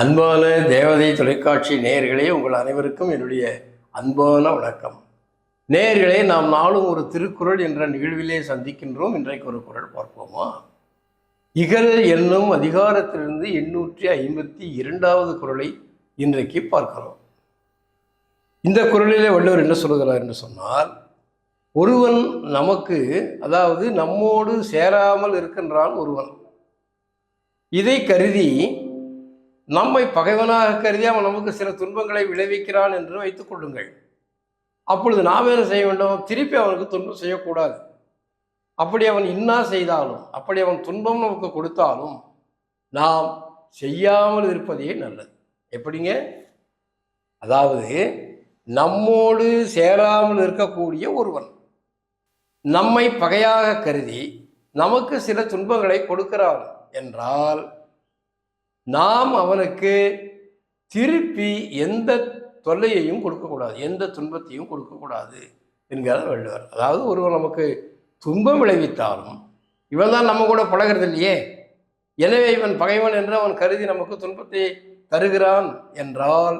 அன்பான தேவதை தொலைக்காட்சி நேயர்களே உங்கள் அனைவருக்கும் என்னுடைய அன்பான வணக்கம். நேயர்களே நாம் நாளும் ஒரு திருக்குறள் என்ற நிகழ்விலே சந்திக்கின்றோம். இன்றைக்கு ஒரு குறள் பார்ப்போமா? இகல் என்னும் அதிகாரத்திலிருந்து எண்ணூற்றி ஐம்பத்தி இரண்டாவது குரலை இன்றைக்கு பார்க்கிறோம். இந்த குரலிலே வள்ளுவர் என்ன சொல்லுகிறார் என்று சொன்னால் ஒருவன் நமக்கு அதாவது நம்மோடு சேராமல் இருக்கின்றான் ஒருவன். இதை கருதி நம்மை பகைவனாக கருதி அவன் நமக்கு சில துன்பங்களை விளைவிக்கிறான் என்று வைத்துக் கொள்ளுங்கள். அப்பொழுது நாம் என்ன செய்ய வேண்டும்? திருப்பி அவனுக்கு துன்பம் செய்யக்கூடாது. அப்படி அவன் இன்னா செய்தாலும் அப்படி அவன் துன்பம் நமக்கு கொடுத்தாலும் நாம் செய்யாமல் இருப்பதே நல்லது. எப்படிங்க? அதாவது நம்மோடு சேராமல் இருக்கக்கூடிய ஒருவன் நம்மை பகையாக கருதி நமக்கு சில துன்பங்களை கொடுக்கிறான் என்றால் நாம் அவனுக்கு திருப்பி எந்த தொல்லையையும் கொடுக்கக்கூடாது எந்த துன்பத்தையும் கொடுக்கக்கூடாது என்கிறார் வள்ளுவர். அதாவது ஒருவர் நமக்கு துன்பம் விளைவித்தாலும் இவன் தான் நம்ம கூட பழகிறது இல்லையே. எனவே இவன் பகைவன் என்று அவன் கருதி நமக்கு துன்பத்தை தருகிறான் என்றால்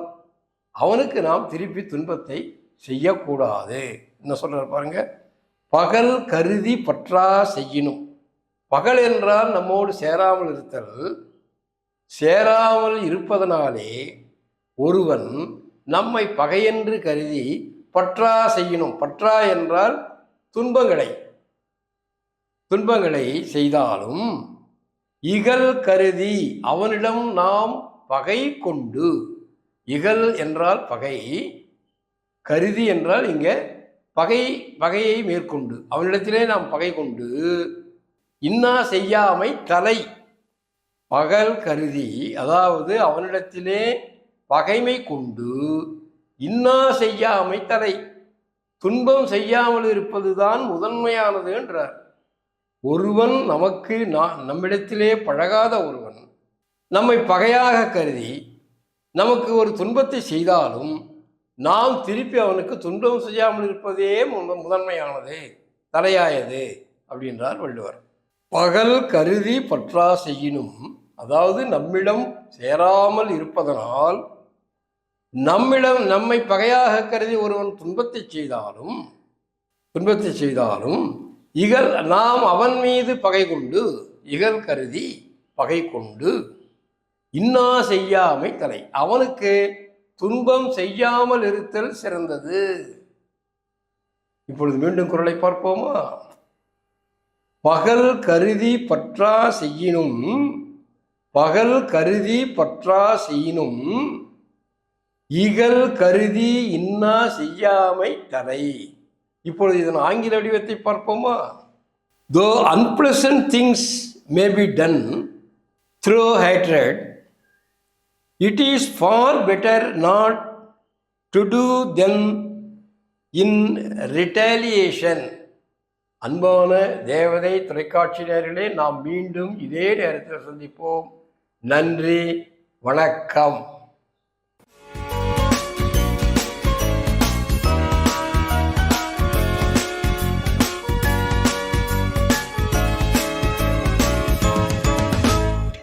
அவனுக்கு நாம் திருப்பி துன்பத்தை செய்யக்கூடாது. என்ன சொல்கிறார் பாருங்க பகல் கருதி பற்றா செய்யணும் பகல் என்றால் நம்மோடு சேராமல் இருத்தல் சேராமல் இருப்பதனாலே ஒருவன் நம்மை பகையென்று கருதி பற்றா செய்யணும். பற்றா என்றால் துன்பங்களை. துன்பங்களை செய்தாலும் இகல் கருதி அவனிடம் நாம் பகை கொண்டு இகல் என்றால் பகை கருதி என்றால் இங்கே பகை பகையை மேற்கொண்டு அவனிடத்திலே நாம் பகை கொண்டு இன்னா செய்யாமை தலை. பகல் கருதி அதாவது அவனிடத்திலே பகைமை கொண்டு இன்னா செய்யாமை தலை துன்பம் செய்யாமல் இருப்பதுதான் முதன்மையானது என்றார். ஒருவன் நமக்கு நான் நம்மிடத்திலே பழகாத ஒருவன் நம்மை பகையாக கருதி நமக்கு ஒரு துன்பத்தை செய்தாலும் நாம் திருப்பி அவனுக்கு துன்பம் செய்யாமல் இருப்பதே முதன்மையானது தலையாயது அப்படின்றார் வள்ளுவர். பகல் கருதி பற்றா செய்யினும் அதாவது நம்மிடம் சேராமல் இருப்பதனால் நம்மிடம் நம்மை பகையாக கருதி ஒருவன் துன்பத்தை செய்தாலும் துன்பத்தை செய்தாலும் இகல் நாம் அவன் மீது பகை கொண்டு இகல் கருதி பகை கொண்டு இன்னா செய்யாமை தலை. அவனுக்கு துன்பம் செய்யாமல் இருத்தல் சிறந்தது. இப்பொழுது மீண்டும் குரலை பார்ப்போமா? பகல் கருதி பற்றா செய்யினும் பகல் கருதி பற்றா செய்யினும் இகல் கருதி இன்னா செய்யாமை தலை இப்பொழுது இதன் ஆங்கில வடிவத்தை பார்ப்போமா? Though unpleasant things may be done through hatred it is far better not to do then in retaliation அன்பான தேவதை தொலைக்காட்சி நேரிலே நாம் மீண்டும் இதே நேரத்தில் சந்திப்போம். நன்றி வணக்கம்.